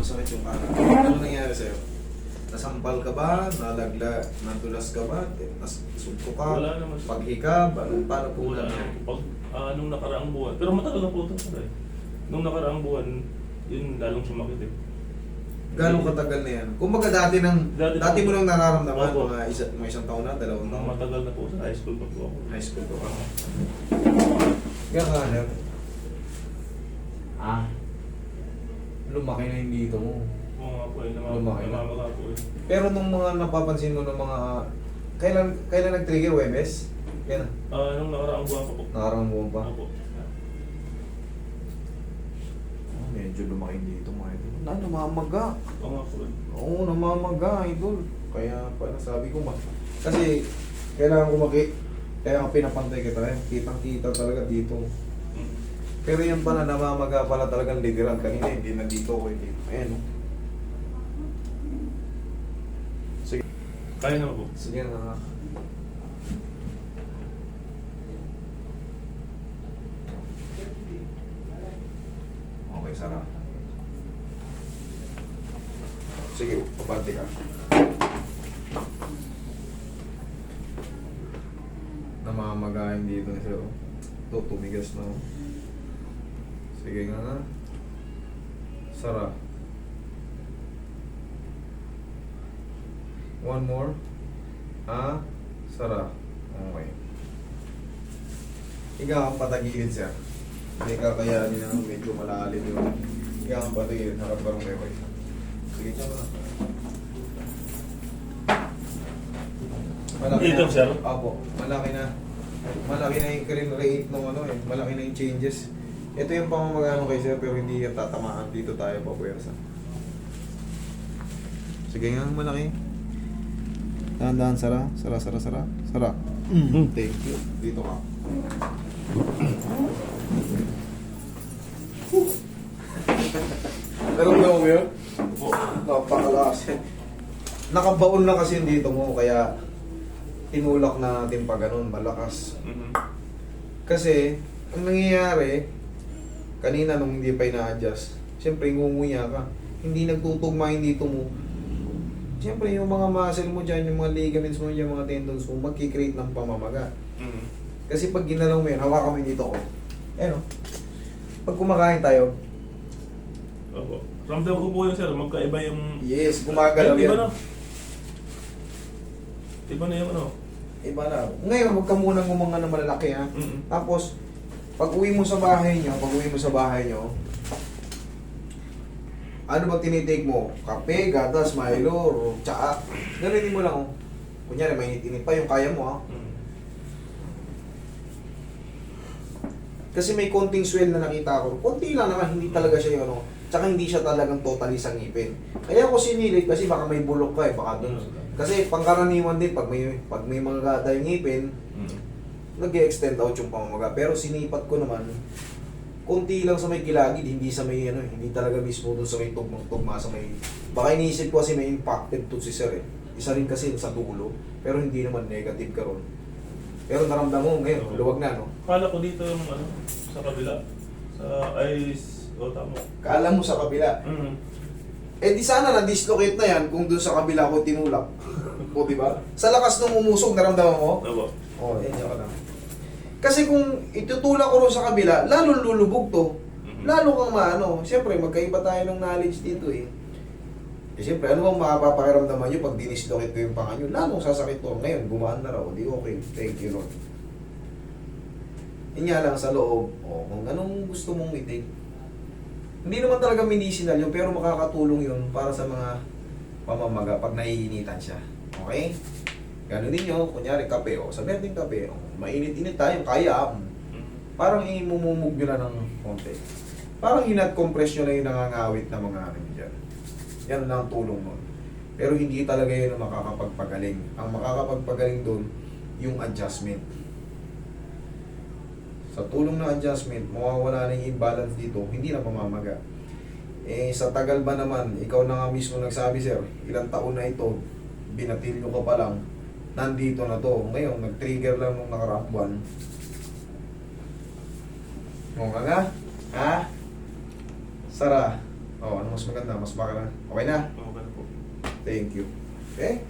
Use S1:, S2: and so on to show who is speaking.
S1: masakit yung kanan. Ano nangyari sa'yo? Nasampal ka ba? Nalagla? Nadulas ka ba? Nas sugpo ka?
S2: Wala naman.
S1: Paghikab? Ano, paano po
S2: Wala.
S1: nangyari?
S2: Pag, ah, nung nakaraang buwan. Pero matagal na po ito. sir, eh. Nung nakaraang buwan, yun lalong sumakit eh.
S1: Gano'ng katagal na yan? Kung baga dati, nang,
S2: Dati
S1: dati, mo nang nararamdaman,
S2: Opo.
S1: mga, isa, mga isang taon na, dalawang taon.
S2: matagal na po sa high school pa po ako.
S1: High school ko ka. Kaya ka, ano? Ah. Lumaki na yung dito mo.
S2: Oo nga po eh.
S1: Lumaki na.
S2: namamaga po eh.
S1: Pero nung mga napapansin mo ng mga... Kailan kailan nag-trigger Webes? Kailan?
S2: Ah, nung nakaraang buwan pa po.
S1: Nakarang buwan pa.
S2: Opo.
S1: Oh, medyo lumaki dito mga idol. Na, namamaga.
S2: Oo nga po eh.
S1: Oo, namamaga, idol. Kaya pala sabi ko ma. Kasi kailangan ko maki... Kaya ako pinapantay kita eh. Kitang-kita talaga dito. Pero yan pala, namamaga pala talagang literal. Kanina hindi na dito ko hindi. Ayan. oh. Sige.
S2: Kaya naman po.
S1: Sige na. Okay, Sara. Sige, papante ka. Namamagayin dito ni Sir. Ito, tumigas na. oh. Sige nga. Sara. One more. Ah, Sara. Okay. Higa kang patagilid, sir. Hindi kakayanin na medyo malalim yun. Higa kang patagilid, harap ka ng bebay. Sige, tama na. Malaki
S2: Dito,
S1: na.
S2: sir?
S1: Apo, malaki na. Malaki na yung screen rate ng ano eh. Malaki na yung changes. Ito yung pamamagano kay sir pero hindi yung tatamaan. Dito tayo papuwersa. Sige nga, malaki. Dahan-dahan, Sara. Sara, Sara, Sara. Sara.
S2: Mm.
S1: Thank you. Dito ka. Naramdaman mo yun? Napakalakas. Nakabaon na kasi dito mo, kaya tinulak natin pa ganun, malakas.
S2: Mhm.
S1: Kasi, ang nangyayari, kanina nung hindi pa ina-adjust, siyempre ngunguya ka. Hindi nagtutugma yung dito mo. Siyempre, yung mga muscle mo dyan, yung mga ligaments mo dyan, mga tendons mo, magkikreate ng pamamaga.
S2: Mhm.
S1: Kasi pag ginalaw mo yan, hawakan mo yung dito ko. Ayan o. Pag kumakain tayo,
S2: Opo. Ramdam ko po yun sir, magkaiba yung...
S1: yes, gumagalaw
S2: Eh, Iba na.
S1: yan.
S2: Iba na yung ano.
S1: Iba na. Ngayon, huwag ka munang gumanga na malalaki ha.
S2: Mhm.
S1: Tapos, pag uwi mo sa bahay nyo, pag uwi mo sa bahay nyo, ano ba tinitake mo? Kape, gatas, Milo, o tsaa. Ganonin mo lang oh. Kunyari, mainit-init pa yung kaya mo ha.
S2: Mhm.
S1: Kasi may konting swell na nakita ko. Konti lang naman, hindi talaga siya yung ano. Tsaka hindi siya talagang totally sa ngipin. Kaya ako sinilid kasi baka may bulok ka eh, baka doon. Kasi pangkaraniwan din, pag may, pag may mga gata yung ngipin,
S2: Mhm.
S1: nag extend out yung pamamaga. Pero sinipat ko naman, konti lang sa may gilagid, hindi sa may ano, eh, hindi talaga mismo doon sa may tugmang-tugma sa may... Baka iniisip ko kasi may impacted to si sir eh. Isa rin kasi sa dulo, pero hindi naman negative ka ron. Pero naramdam mo ngayon, luwag na no?
S2: Kala ko dito yung ano, sa kabila. Sa ay o tama.
S1: Kala mo sa kabila.
S2: Mhm.
S1: Eh di sana na-dislocate na yan kung doon sa kabila ko tinulak. o di ba? Sa lakas nung umusog, naramdaman mo? Oo, oh, yan ka lang. Kasi kung itutulak ko rin sa kabila, lalo lulubog to.
S2: Mhm.
S1: Lalo kang maano. Siyempre, magkaiba tayo ng knowledge dito eh. Eh siyempre, ano bang mapapakiramdaman nyo pag dinislocate ko yung panga nyo? Lalong sasakit to. Ngayon, gumaan na raw. Di okay. Thank you, Lord. Yun nga lang sa loob. O, kung anong gusto mong i-take. Hindi naman talaga medicinal yun, pero makakatulong yun para sa mga pamamaga pag naiinitan siya. Okay? Ganun din nyo, kunyari kape, o sabi natin kape, o, mainit-init tayo, kaya, mm,
S2: Mhm.
S1: parang imumumog nyo na ng konti. Parang hinat-compress nyo na yung nangangawit na mga ano dyan. Yan lang ang tulong nun. Pero hindi talaga yun ang makakapagpagaling. Ang makakapagpagaling doon, yung adjustment. Sa tulong ng adjustment, mawawala na yung imbalance dito, hindi na pamamaga. Eh, sa tagal ba naman, ikaw na nga mismo nagsabi, sir, ilang taon na ito, binatilyo ka pa lang, nandito na to. Ngayon, nag-trigger lang nung nakaraang buwan. O nga nga, ha? Sara, Oh, ano mas maganda? Mas baka na. Okay na?
S2: Okay na po.
S1: Thank you. Okay?